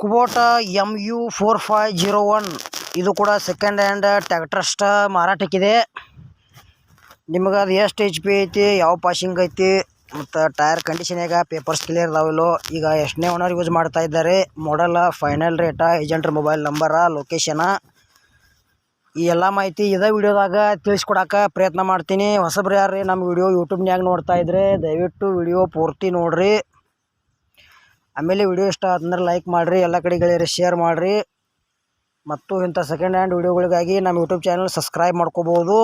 Kubota M U four five zero one ಇದು ಕೂಡ second hand ಟ್ಯಾಕ್ಟ್ರಸ್ಟ ಮಾರಾಟಕ್ಕಿದೆ. ನಿಮಗೆ ಅದು ಎಷ್ಟು ಎಚ್ ಪಿ ಐತಿ, ಯಾವ ಪಾಸಿಂಗ್ ಐತಿ, ಮತ್ತು ಟೈರ್ ಕಂಡೀಷನ್ಯಾಗ ಪೇಪರ್ಸ್ ಕ್ಲಿಯರ್ ಇದಾವಲ್ಲೋ ಈಗ ಎಷ್ಟನೇ ಓನರ್ ಯೂಸ್ ಮಾಡ್ತಾ ಇದ್ದಾರೆ ಮಾಡಲ್ಲ ಫೈನಲ್ ರೇಟ ಏಜೆಂಟ್ರ ಮೊಬೈಲ್ ನಂಬರ ಲೊಕೇಶನ ಈ ಎಲ್ಲ ಮಾಹಿತಿ ಇದೇ ವಿಡಿಯೋದಾಗ ತಿಳಿಸ್ಕೊಡಕ್ಕೆ ಪ್ರಯತ್ನ ಮಾಡ್ತೀನಿ. ಹೊಸಬ್ರು ಯಾರು ನಮ್ಮ ವಿಡಿಯೋ ಯೂಟ್ಯೂಬ್ನ್ಯಾಗ ನೋಡ್ತಾ ಇದ್ರೆ, ದಯವಿಟ್ಟು ವಿಡಿಯೋ ಪೂರ್ತಿ ನೋಡಿರಿ. ಆಮೇಲೆ ವಿಡಿಯೋ ಇಷ್ಟ ಆತಂದ್ರೆ ಲೈಕ್ ಮಾಡಿರಿ, ಎಲ್ಲ ಕಡೆ ಗೆಳೆಯರಿ ಶೇರ್ ಮಾಡಿರಿ. ಮತ್ತು ಇಂಥ ಸೆಕೆಂಡ್ ಹ್ಯಾಂಡ್ ವಿಡಿಯೋಗಳಿಗಾಗಿ ನಮ್ಮ ಯೂಟ್ಯೂಬ್ ಚಾನಲ್ ಸಬ್ಸ್ಕ್ರೈಬ್ ಮಾಡ್ಕೋಬೋದು.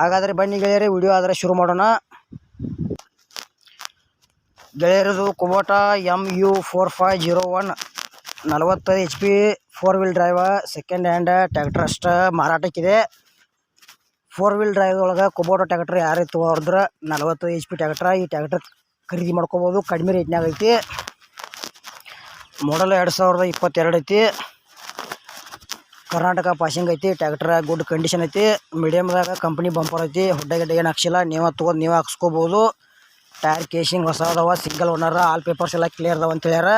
ಹಾಗಾದರೆ ಬನ್ನಿ ಗೆಳೆಯರಿ, ವಿಡಿಯೋ ಆದರೆ ಶುರು ಮಾಡೋಣ. ಗೆಳೆಯರದು Kubota M U four five zero one ನಲವತ್ತೈದು H P four wheel drive second hand tractor ಅಷ್ಟ ಮಾರಾಟಕ್ಕಿದೆ. ಫೋರ್ ವೀಲ್ ಡ್ರೈವ್ ಒಳಗೆ ಕುಬೋಟ ಟ್ಯಾಕ್ಟರ್ ಯಾರೇ ತೊಗೊಂಡ್ರೆ ನಲವತ್ತೈದು ಎಚ್ ಪಿ ಟ್ಯಾಕ್ಟ್ರ ಈ ಟ್ಯಾಕ್ಟರ್ ಖರೀದಿ ಮಾಡ್ಕೋಬೋದು. ಕಡಿಮೆ ರೇಟ್ನಾಗ ಐತಿ. ಮಾಡಲ್ ಎರಡು ಸಾವಿರದ ಇಪ್ಪತ್ತೆರಡು ಐತಿ. ಕರ್ನಾಟಕ ಪಾಸಿಂಗ್ ಐತಿ ಟ್ಯಾಕ್ಟ್ರ ಗುಡ್ ಕಂಡೀಷನ್ ಐತಿ. ಮೀಡಿಯಮ್ದಾಗ ಕಂಪ್ನಿ ಬಂಪರ್ ಐತಿ. ಹುಡ್ಡ ಏನು ಹಾಕ್ಸಿಲ್ಲ. ನೀವು ತೊಗೊಂಡು ನೀವು ಹಾಕ್ಸ್ಕೋಬೋದು. ಟೈರ್ ಕೇಸಿಂಗ್ ಹೊಸ ಅದಾವ ಸಿಂಗಲ್ ಓನರ್ ಆಲ್ ಪೇಪರ್ಸ್ ಎಲ್ಲ ಕ್ಲಿಯರ್ ಅದಾವ ಅಂತ ಹೇಳ್ಯಾರ.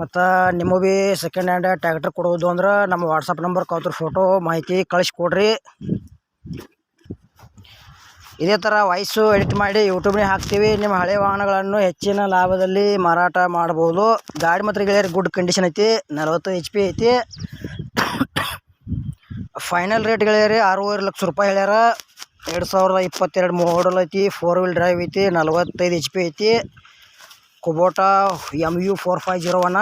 ಮತ್ತು ನಿಮ್ಮ ಭೀ ಸೆಕೆಂಡ್ ಹ್ಯಾಂಡ್ ಟ್ಯಾಕ್ಟ್ರ್ ಕೊಡೋದು ಅಂದ್ರೆ ನಮ್ಮ ವಾಟ್ಸಪ್ ನಂಬರ್ ಕೌತ್ರ ಫೋಟೋ ಮಾಹಿತಿ ಕಳಿಸ್ಕೊಡ್ರಿ ಇದೇ ಥರ ವಾಯ್ಸು ಎಡಿಟ್ ಮಾಡಿ ಯೂಟ್ಯೂಬ್ನೇ ಹಾಕ್ತೀವಿ. ನಿಮ್ಮ ಹಳೆ ವಾಹನಗಳನ್ನು ಹೆಚ್ಚಿನ ಲಾಭದಲ್ಲಿ ಮಾರಾಟ ಮಾಡ್ಬೋದು ಗಾಡಿ ಮಾತ್ರ ಗೆಳೆಯರು ಗುಡ್ ಕಂಡೀಷನ್ ಐತಿ. ನಲವತ್ತು ಎಚ್ ಪಿ ಐತಿ. ಫೈನಲ್ ರೇಟ್ ಗೆಳೆಯರಿ ಆರೂವರೆ ಲಕ್ಷ ರೂಪಾಯಿ ಹೇಳ್ಯಾರ. ಎರಡು ಸಾವಿರದ ಇಪ್ಪತ್ತೆರಡು ಮೋಡಲ್ ಐತಿ. ಫೋರ್ ವೀಲ್ ಡ್ರೈವ್ ಐತಿ. ನಲವತ್ತೈದು ಎಚ್ ಪಿ ಐತಿ. Kubota M U four five zero one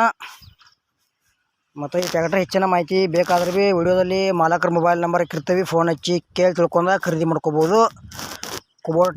ಮತ್ತು ಈ ಹೆಚ್ಚಿನ ಮಾಹಿತಿ ಬೇಕಾದ್ರೆ ಭೀ ವಿಡಿಯೋದಲ್ಲಿ ಮಾಲಕರ ಮೊಬೈಲ್ ನಂಬರ್ ಇಕ್ಕಿರ್ತೀವಿ ಫೋನ್ ಹಚ್ಚಿ ಕೇಳಿ ತಿಳ್ಕೊಂಡ ಖರೀದಿ ಮಾಡ್ಕೋಬೋದು. ಕುಬೋಟ